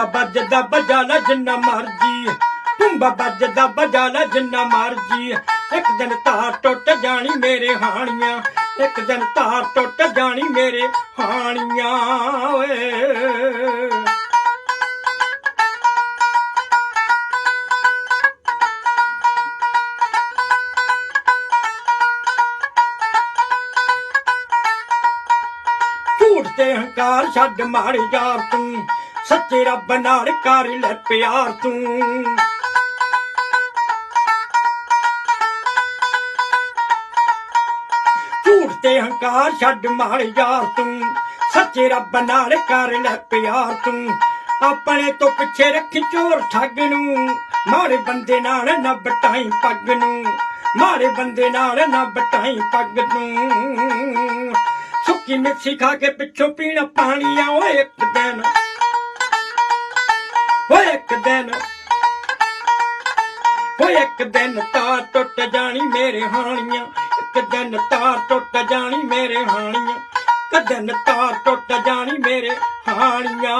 ਵੱਜਦਾ ਬਜਾ ਲੈ ਜਿੰਨਾ ਮਰਜ਼ੀ। ਤੁੰਬਾ ਵੱਜਦਾ ਬਜਾ ਲੈ ਜਿੰਨਾ ਮਰਜ਼ੀ। ਇੱਕ ਦਿਨ ਧਾਰ ਟੁੱਟ ਜਾਣੀ ਮੇਰੇ ਹਾਣੀਆਂ। ਇੱਕ ਦਿਨ ਧਾਰ ਟੁੱਟ ਜਾਣੀ ਮੇਰੇ ਹਾਣੀਆਂ। ਓਏ। ਝੂਠ ਤੇ ਹੰਕਾਰ ਛੱਡ ਮਾਰ ਯਾਰ ਤੂੰ ਸੱਚੇ ਰੱਬ ਨਾਲ ਕਰ ਲੈ ਪਿਆਰ ਤੂੰ। ਝੂਠ ਤੇ ਹੰਕਾਰ ਛੱਡ ਮਾਰ ਯਾਰ ਤੂੰ। ਸੱਚੇ ਰੱਬ ਨਾਲ ਕਰ ਲੈ ਪਿਆਰ ਤੂੰ। ਆਪਣੇ ਤੋਂ ਪਿੱਛੇ ਰੱਖੀ ਚੋਰ ਠੱਗ ਨੂੰ। ਮਾਰੇ ਬੰਦੇ ਨਾਲ ਨਾ ਬਟਾਈ ਪੱਗ ਨੂੰ। ਮਾਰੇ ਬੰਦੇ ਨਾਲ ਨਾ ਬਟਾਈ ਪੱਗ ਨੂੰ। ਸੁੱਕੀ ਮਿੱਠੀ ਖਾ ਕੇ ਪਿੱਛੋਂ ਪੀਣਾ ਪਾਣੀ ਆ ਓਏ ਇੱਕ ਦਿਨ। ਓਏ ਇੱਕ ਦਿਨ। ਓਏ ਇੱਕ ਦਿਨ ਤਾਰ ਟੁੱਟ ਜਾਣੀ ਮੇਰੇ ਹਾਣੀਆਂ। ਇੱਕ ਦਿਨ ਤਾਰ ਟੁੱਟ ਜਾਣੀ ਮੇਰੇ ਹਾਣੀਆਂ। ਇੱਕ ਦਿਨ ਤਾਰ ਟੁੱਟ ਜਾਣੀ ਮੇਰੇ ਹਾਣੀਆਂ।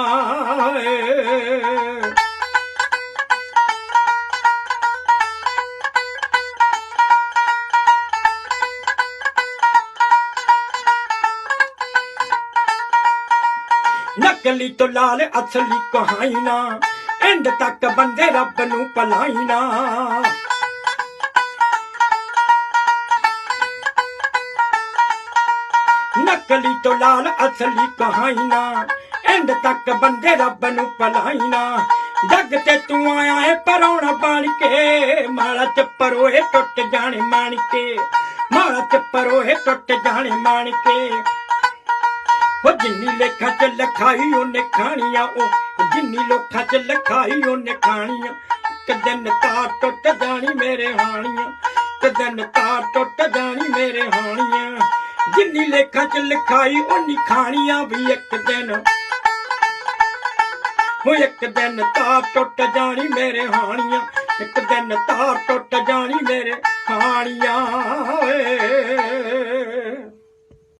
ਨਕਲੀ ਤੋਂ ਲਾਲ ਅਸਲੀ ਕਹਾਣੀ ਨਾ ਐਂਡ ਤੱਕ ਬੰਦੇ ਰੱਬ ਨੂੰ ਪਲਾਈ ਨਾ ਨਕਲੀ ਤੋਂ ਲਾਲ ਅਸਲੀ ਕਹਾਈ ਨਾ ਐਂਡ ਤੱਕ ਬੰਦੇ ਰੱਬ ਨੂੰ ਪਲਾਈ ਨਾ ਜੱਗ ਤੇ ਤੂੰ ਆਇਆ ਹੈ ਪਰੌਣਾ ਬਣ ਕੇ। ਮਾਲਾ ਚ ਪਰੋਏ ਟੁੱਟ ਜਾਣੇ ਮਾਣ ਕੇ। ਮਾਲਾ ਚ ਪਰੋਏ ਟੁੱਟ ਜਾਣੇ ਮਾਣ ਕੇ। ਉਹ ਜਿੰਨੀ ਲੇਖਾਂ ਚ ਲਖਾਈ, ਉਹਨੇ ਖਾਣੀਆਂ ਉਹ ਜਿੰਨੀ ਲੋਕਾਂ ਚ ਲਖਾਈ ਉਹਨੇ ਖਾਣੀਆਂ ਕਦਨ ਤਾਰ ਟੁੱਟ ਜਾਣੀ ਮੇਰੇ ਹਾਣੀਆਂ ਕਦਨ ਤਾਰ ਟੁੱਟ ਜਾਣੀ ਮੇਰੇ ਹਾਣੀਆਂ। ਜਿੰਨੀ ਲੇਖਾਂ ਚ ਲਖਾਈ ਉਹਨੀ ਖਾਣੀਆਂ ਵੀ ਇੱਕ ਦਿਨ। ਉਹ ਇੱਕ ਦਿਨ ਤਾਰ ਟੁੱਟ ਜਾਣੀ ਮੇਰੇ ਹਾਣੀਆਂ, ਇੱਕ ਦਿਨ ਤਾਰ ਟੁੱਟ ਜਾਣੀ ਮੇਰੇ ਹਾਣੀਆਂ। ਓਏ।